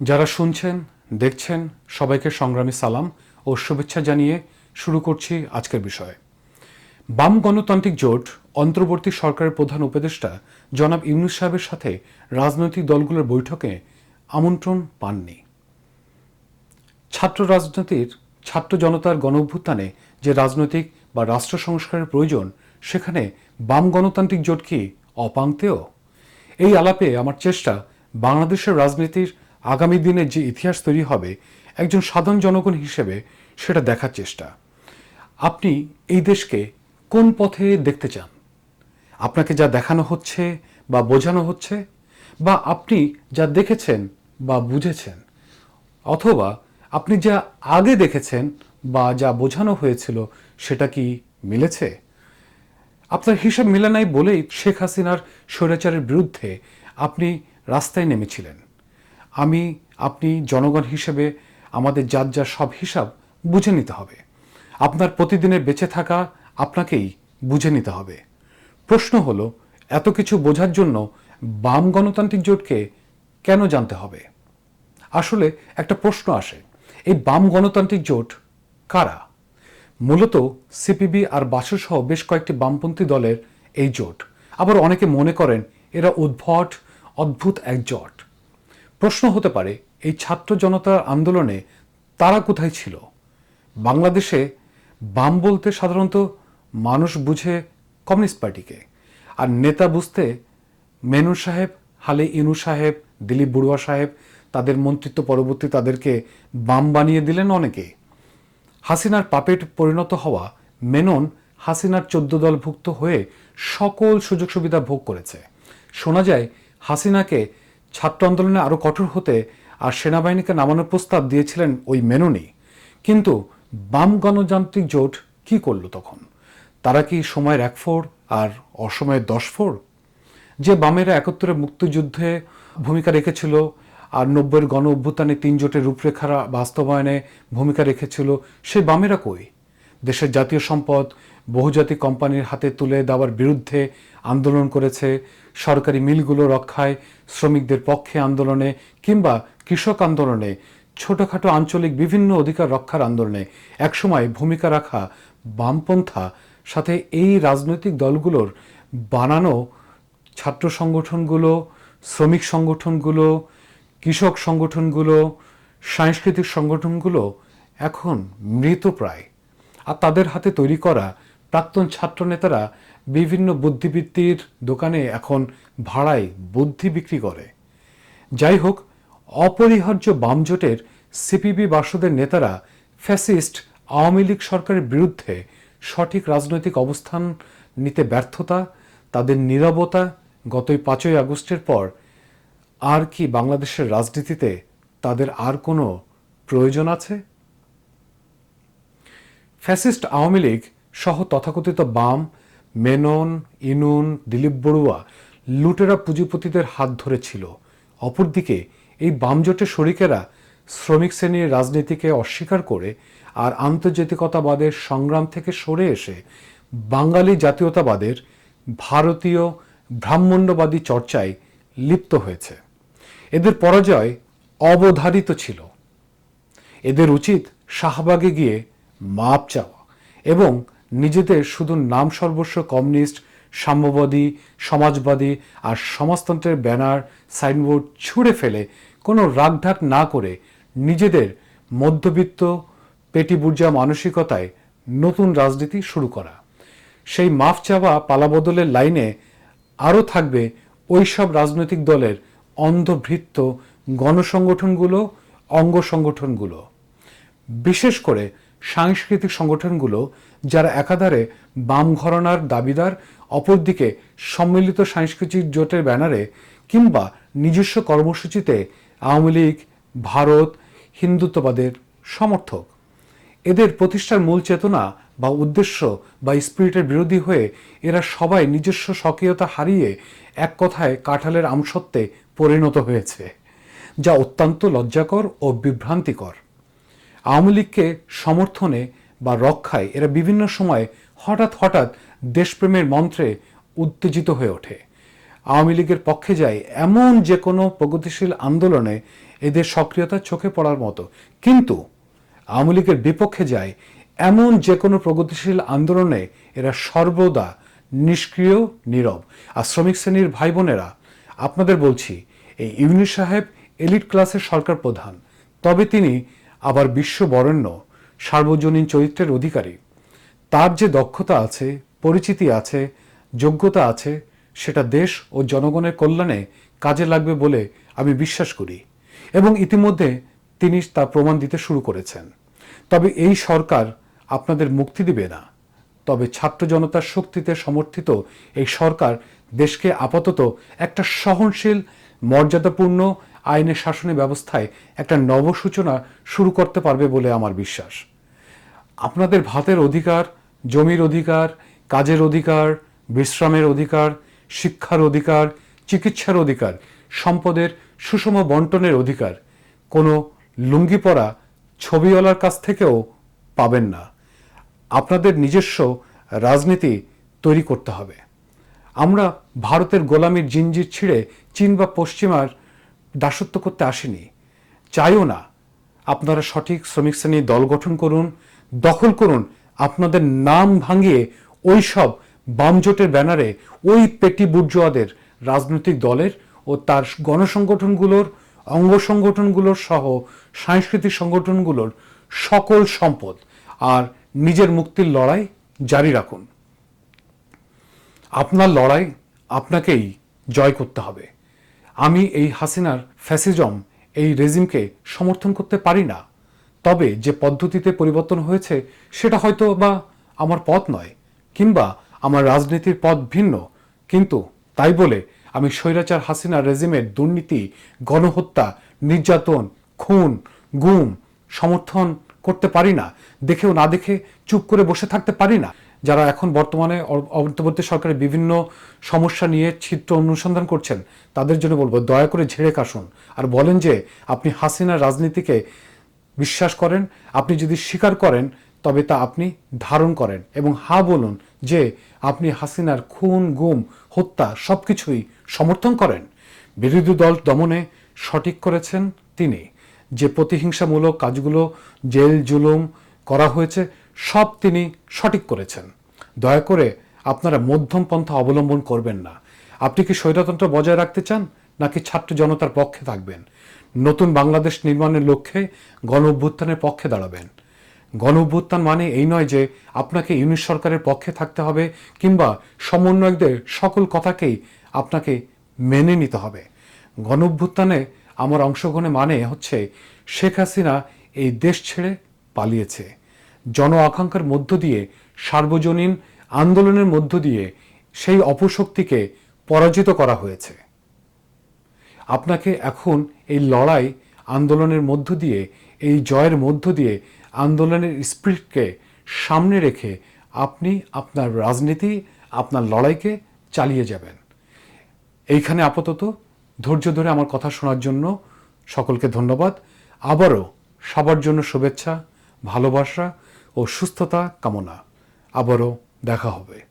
যারা শুনছেন, দেখছেন, সবাইকে সংগ্রামী সালাম ও শুভেচ্ছা জানিয়ে শুরু করছি আজকের বিষয়। বাম গণতান্ত্রিক জোট অন্তর্বর্তী সরকারের প্রধান উপদেষ্টা জনাব ইউনুস সাহেবের সাথে রাজনৈতিক দলগুলোর বৈঠকে আমন্ত্রণ পাননি। ছাত্র রাজনীতির, ছাত্র জনতার গণ অভ্যুত্থানে যে রাজনৈতিক বা রাষ্ট্র সংস্কারের প্রয়োজন, সেখানে বাম গণতান্ত্রিক জোট কি অপাঙ্ক্তেয় এই আলাপে আমার চেষ্টা বাংলাদেশের রাজনীতির আগামী দিনে যে ইতিহাস তৈরি হবে, একজন সাধারণ জনগণ হিসেবে সেটা দেখার চেষ্টা। আপনি এই দেশকে কোন পথে দেখতে চান? আপনাকে যা দেখানো হচ্ছে বা বোঝানো হচ্ছে, বা আপনি যা দেখেছেন বা বুঝেছেন, অথবা আপনি যা আগে দেখেছেন বা যা বোঝানো হয়েছিল সেটা কি মিলেছে? আপনার হিসাব মিলে নাই বলেই শেখ হাসিনার স্বৈরাচারের বিরুদ্ধে আপনি রাস্তায় নেমেছিলেন। আমি, আপনি, জনগণ হিসেবে আমাদের যার যার সব হিসাব বুঝে নিতে হবে। আপনার প্রতিদিনের বেঁচে থাকা আপনাকেই বুঝে নিতে হবে। প্রশ্ন হলো, এত কিছু বোঝার জন্য বাম গণতান্ত্রিক জোটকে কেন জানতে হবে? আসলে একটা প্রশ্ন আসে, এই বাম গণতান্ত্রিক জোট কারা? মূলত সিপিবি আর বাসসহ বেশ কয়েকটি বামপন্থী দলের এই জোট। আবার অনেকে মনে করেন, এরা উদ্ভট, অদ্ভুত এক জোট। প্রশ্ন হতে পারে, এই ছাত্র জনতার আন্দোলনে তারা কোথায় ছিল? বাংলাদেশে বাম বলতে সাধারণত মানুষ বুঝে কমিউনিস্ট পার্টিকে, আর নেতা বুঝতে মেনু সাহেব, হালে ইনু সাহেব, দিলীপ বড়ুয়া সাহেব, তাদের মন্ত্রিত্ব পরবর্তী তাদেরকে বাম বানিয়ে দিলেন অনেকে। হাসিনার পাপেট পরিণত হওয়া মেনন হাসিনার চোদ্দ দলভুক্ত হয়ে সকল সুযোগ সুবিধা ভোগ করেছে। শোনা যায়, হাসিনাকে ছাত্র আন্দোলনে আরও কঠোর হতে আর সেনাবাহিনীকে নামানোর প্রস্তাব দিয়েছিলেন ওই মেননি। কিন্তু বাম গণতান্ত্রিক জোট কি করল তখন? তারা কি সময়ের এক ফোর আর অসময়ের দশ ফোর যে বামেরা একত্রে মুক্তিযুদ্ধে ভূমিকা রেখেছিল আর নব্বইয়ের গণ অভ্যুত্থানে তিন জোটের রূপরেখার বাস্তবায়নে ভূমিকা রেখেছিল সেই বামেরা কই? দেশের জাতীয় সম্পদ বহুজাতিক কোম্পানির হাতে তুলে দেওয়ার বিরুদ্ধে আন্দোলন করেছে সরকারি মিলগুলো রক্ষায় শ্রমিকদের পক্ষে আন্দোলনে কিংবা কৃষক আন্দোলনে। ছোটখাটো আঞ্চলিক বিভিন্ন অধিকার রক্ষার আন্দোলনে একসময় ভূমিকা রাখা বামপন্থা, সাথে এই রাজনৈতিক দলগুলোর বানানো ছাত্র সংগঠনগুলো, শ্রমিক সংগঠনগুলো, কৃষক সংগঠনগুলো, সাংস্কৃতিক সংগঠনগুলো এখন মৃতপ্রায় আর তাদের হাতে তৈরি করা প্রাক্তন ছাত্র নেতারা বিভিন্ন বুদ্ধিবৃত্তির দোকানে এখন ভাড়ায় বুদ্ধি বিক্রি করে। যাই হোক, অপরিহার্য বামজোটের সিপিবি বাসদের নেতারা ফ্যাসিস্ট আওয়ামী লীগ সরকারের বিরুদ্ধে সঠিক রাজনৈতিক অবস্থান নিতে ব্যর্থতা, তাদের নীরবতা গতই পাঁচই আগস্টের পর আর কি বাংলাদেশের রাজনীতিতে তাদের আর কোনো প্রয়োজন আছে? ফ্যাসিস্ট আওয়ামী লীগ সহ তথাকথিত বাম, মেনন, ইনুন, দিলীপ বড়ুয়া লুটেরা পুঁজিপতিদের হাত ধরেছিল। অপরদিকে এই বামজোটের শরিকেরা শ্রমিক শ্রেণির রাজনীতিকে অস্বীকার করে আর আন্তর্জাতিকতাবাদের সংগ্রাম থেকে সরে এসে বাঙালি জাতীয়তাবাদের ভারতীয় ব্রাহ্মণ্যবাদী চর্চায় লিপ্ত হয়েছে। এদের পরাজয় অবধারিত ছিল। এদের উচিত শাহবাগে গিয়ে মাপ চাওয়া এবং নিজেদের শুধু নাম সর্বস্ব কমিউনিস্ট, সাম্যবাদী, সমাজবাদী আর সমাজতন্ত্রের ব্যানার, সাইনবোর্ড ছুঁড়ে ফেলে কোনো রাগঢাক না করে নিজেদের মধ্যবিত্ত, পেটিবুর্জা মানসিকতায় নতুন রাজনীতি শুরু করা। সেই মাফ চাওয়া পালাবদলের লাইনে আরও থাকবে ওই সব রাজনৈতিক দলের অন্ধভৃত্ত গণসংগঠনগুলো অঙ্গ সংগঠনগুলো বিশেষ করে সাংস্কৃতিক সংগঠনগুলো যারা একাধারে বাম ঘরানার দাবিদার, অপরদিকে সম্মিলিত সাংস্কৃতিক জোটের ব্যানারে কিংবা নিজস্ব কর্মসূচিতে আওয়ামী লীগ, ভারত, হিন্দুত্ববাদের সমর্থক। এদের প্রতিষ্ঠার মূল চেতনা বা উদ্দেশ্য বা স্পিরিটের বিরোধী হয়ে এরা সবাই নিজস্ব স্বকীয়তা হারিয়ে এক কথায় কাঁঠালের আমসত্ত্বে পরিণত হয়েছে, যা অত্যন্ত লজ্জাকর ও বিভ্রান্তিকর। আওয়ামী লীগকে সমর্থনে বা রক্ষায় এরা বিভিন্ন সময় হঠাৎ হঠাৎ দেশপ্রেমের মন্ত্রে উত্তেজিত হয়ে ওঠে। আওয়ামী লীগের পক্ষে যায় এমন যে কোনো প্রগতিশীল আন্দোলনে এদের সক্রিয়তা চোখে পড়ার মতো। কিন্তু আওয়ামী লীগের বিপক্ষে যায় এমন যে কোনো প্রগতিশীল আন্দোলনে এরা সর্বদা নিষ্ক্রিয়, নীরব। আর শ্রমিক শ্রেণির ভাই বোনেরা আপনাদের বলছি, এই ইউনি সাহেব এলিট ক্লাসের সরকার প্রধান। তবে তিনি আবার বিশ্ব বরেণ্য সার্বজনীন চরিত্রের অধিকারী। তার যে দক্ষতা আছে, পরিচিতি আছে, যোগ্যতা আছে, সেটা দেশ ও জনগণের কল্যাণে কাজে লাগবে বলে আমি বিশ্বাস করি এবং ইতিমধ্যে তিনি তা প্রমাণ দিতে শুরু করেছেন। তবে এই সরকার আপনাদের মুক্তি দিবে না। তবে ছাত্র জনতার শক্তিতে সমর্থিত এই সরকার দেশকে আপাতত একটা সহনশীল মর্যাদাপূর্ণ আইনের শাসনের ব্যবস্থায় একটা নবসূচনা শুরু করতে পারবে বলে আমার বিশ্বাস। আপনাদের ভাতের অধিকার, জমির অধিকার, কাজের অধিকার, বিশ্রামের অধিকার, শিক্ষার অধিকার, চিকিৎসার অধিকার, সম্পদের সুষম বন্টনের অধিকার, কোনো লুঙ্গি পরা ছবিওয়ালার কাছ থেকেও পাবেন না। আপনাদের নিজস্ব রাজনীতি তৈরি করতে হবে। আমরা ভারতের গোলামির জিঞ্জির ছিঁড়ে চীন বা পশ্চিমার দাসত্ব করতে আসিনি। চাইও না। আপনারা সঠিক শ্রমিক শ্রেণির দল গঠন করুন, দখল করুন, আপনাদের নাম ভাঙিয়ে ওই সব বামজোটের ব্যানারে ওই পেটি বুর্জোয়াদের রাজনৈতিক দলের ও তার গণসংগঠনগুলোর, অঙ্গ সংগঠনগুলোর সহ সাংস্কৃতিক সংগঠনগুলোর সকল সম্পদ আর নিজের মুক্তির লড়াই জারি রাখুন। আপনার লড়াই আপনাকেই জয় করতে হবে। আমি এই হাসিনার ফ্যাসিজম, এই রেজিমকে সমর্থন করতে পারি না। তবে যে পদ্ধতিতে পরিবর্তন হয়েছে, সেটা হয়তো বা আমার পথ নয়, কিংবা আমার রাজনীতির পথ ভিন্ন। কিন্তু তাই বলে আমি স্বৈরাচার হাসিনা রেজিমের দুর্নীতি, গণহত্যা, নির্যাতন, খুন, গুম সমর্থন করতে পারি না। দেখেও না দেখে চুপ করে বসে থাকতে পারি না। যারা এখন বর্তমানে অন্তর্বর্তী সরকারের বিভিন্ন সমস্যা নিয়ে চিত্র অনুসন্ধান করছেন, তাদের জন্য বলব, দয়া করে ঝেড়ে কাশুন। আর বলেন যে, আপনি হাসিনার রাজনীতিকে বিশ্বাস করেন, আপনি যদি স্বীকার করেন, তবে তা আপনি ধারণ করেন। এবং হা বলুন যে, আপনি হাসিনার খুন, গুম, হত্যা সবকিছুই সমর্থন করেন। বিরোধী দল দমনে সঠিক করেছেন তিনি। যে প্রতিহিংসামূলক কাজগুলো জেল জুলুম করা হয়েছে সব তিনি সঠিক করেছেন। দয়া করে আপনারা মধ্যম পন্থা অবলম্বন করবেন না। আপনি কি স্বৈরতন্ত্র বজায় রাখতে চান, নাকি ছাত্র জনতার পক্ষে থাকবেন? নতুন বাংলাদেশ নির্মাণের লক্ষ্যে গণ অভ্যুত্থানের পক্ষে দাঁড়াবেন। গণ অভ্যুত্থান মানে এই নয় যে আপনাকে ইউনিট সরকারের পক্ষে থাকতে হবে, কিংবা সমন্বয়কদের সকল কথাকেই আপনাকে মেনে নিতে হবে। গণ অভ্যুত্থানে আমার অংশগ্রহণে মানে হচ্ছে শেখ হাসিনা এই দেশ ছেড়ে পালিয়েছে। জন আকাঙ্ক্ষার মধ্য দিয়ে, সার্বজনীন আন্দোলনের মধ্য দিয়ে সেই অপশক্তিকে পরাজিত করা হয়েছে। আপনাকে এখন এই লড়াই আন্দোলনের মধ্য দিয়ে, এই জয়ের মধ্য দিয়ে, আন্দোলনের স্পিরিটকে সামনে রেখে আপনি আপনার রাজনীতি, আপনার লড়াইকে চালিয়ে যাবেন। এইখানে আপাতত ধৈর্য ধরে আমার কথা শোনার জন্য সকলকে ধন্যবাদ। আবারও সবার জন্য শুভেচ্ছা, ভালোবাসা ও সুস্থতা কামনা। আবারও দেখা হবে।